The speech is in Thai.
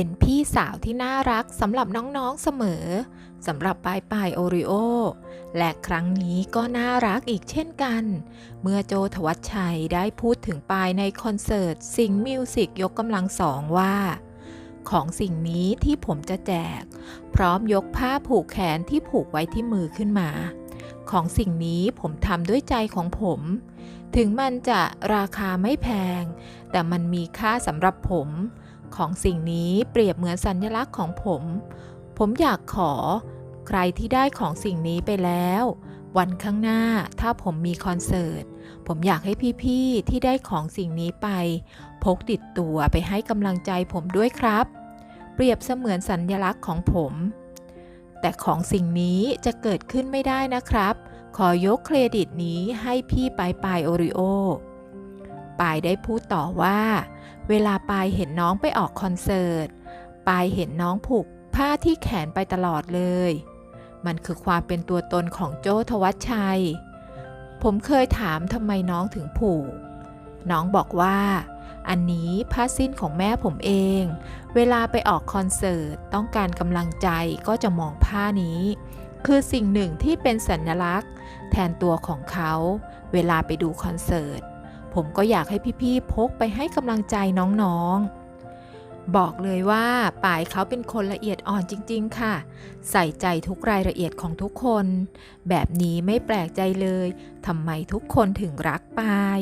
เป็นพี่สาวที่น่ารักสำหรับน้องๆเสมอสำหรับปายปายโอริโอ และครั้งนี้ก็น่ารักอีกเช่นกัน เมื่อโจทวัชชัยได้พูดถึงปายในคอนเสิร์ตสิงมิวสิกยกกำลังสองว่า ของสิ่งนี้ที่ผมจะแจก พร้อมยกผ้าผูกแขนที่ผูกไว้ที่มือขึ้นมา ของสิ่งนี้ผมทำด้วยใจของผม ถึงมันจะราคาไม่แพง แต่มันมีค่าสำหรับผม ของสิ่งนี้เปรียบเหมือนสัญลักษณ์ของผม ผมอยากขอ ใครที่ได้ของสิ่งนี้ไปแล้ว วันข้างหน้าถ้าผมมีคอนเสิร์ต ผมอยากให้พี่ๆที่ได้ของสิ่งนี้ไป พกติดตัวไปให้กำลังใจผมด้วยครับ เปรียบเสมือนสัญลักษณ์ของผม แต่ของสิ่งนี้จะเกิดขึ้นไม่ได้นะครับ ขอยกเครดิตนี้ให้พี่ปายปายโอริโอ ปายได้พูดต่อว่า เวลาปายเห็นน้องไปออกคอนเสิร์ต ปายเห็นน้องผูกผ้าที่แขนไปตลอดเลย มันคือความเป็นตัวตนของโจ้ทวัชชัย ผมเคยถามทำไมน้องถึงผูก น้องบอกว่า อันนี้ผ้าสิ้นของแม่ผมเอง เวลาไปออกคอนเสิร์ตต้องการกำลังใจก็จะมองผ้านี้ คือสิ่งหนึ่งที่เป็นสัญลักษณ์ แทนตัวของเขา เวลาไปดูคอนเสิร์ต ผมก็อยากให้พี่ๆพกไปให้กำลังใจน้องๆ บอกเลยว่าป่ายเขาเป็นคนละเอียดอ่อนจริง ๆ ค่ะ ใส่ใจทุกรายละเอียดของทุกคน แบบนี้ไม่แปลกใจเลยทำไมทุกคนถึงรักปาย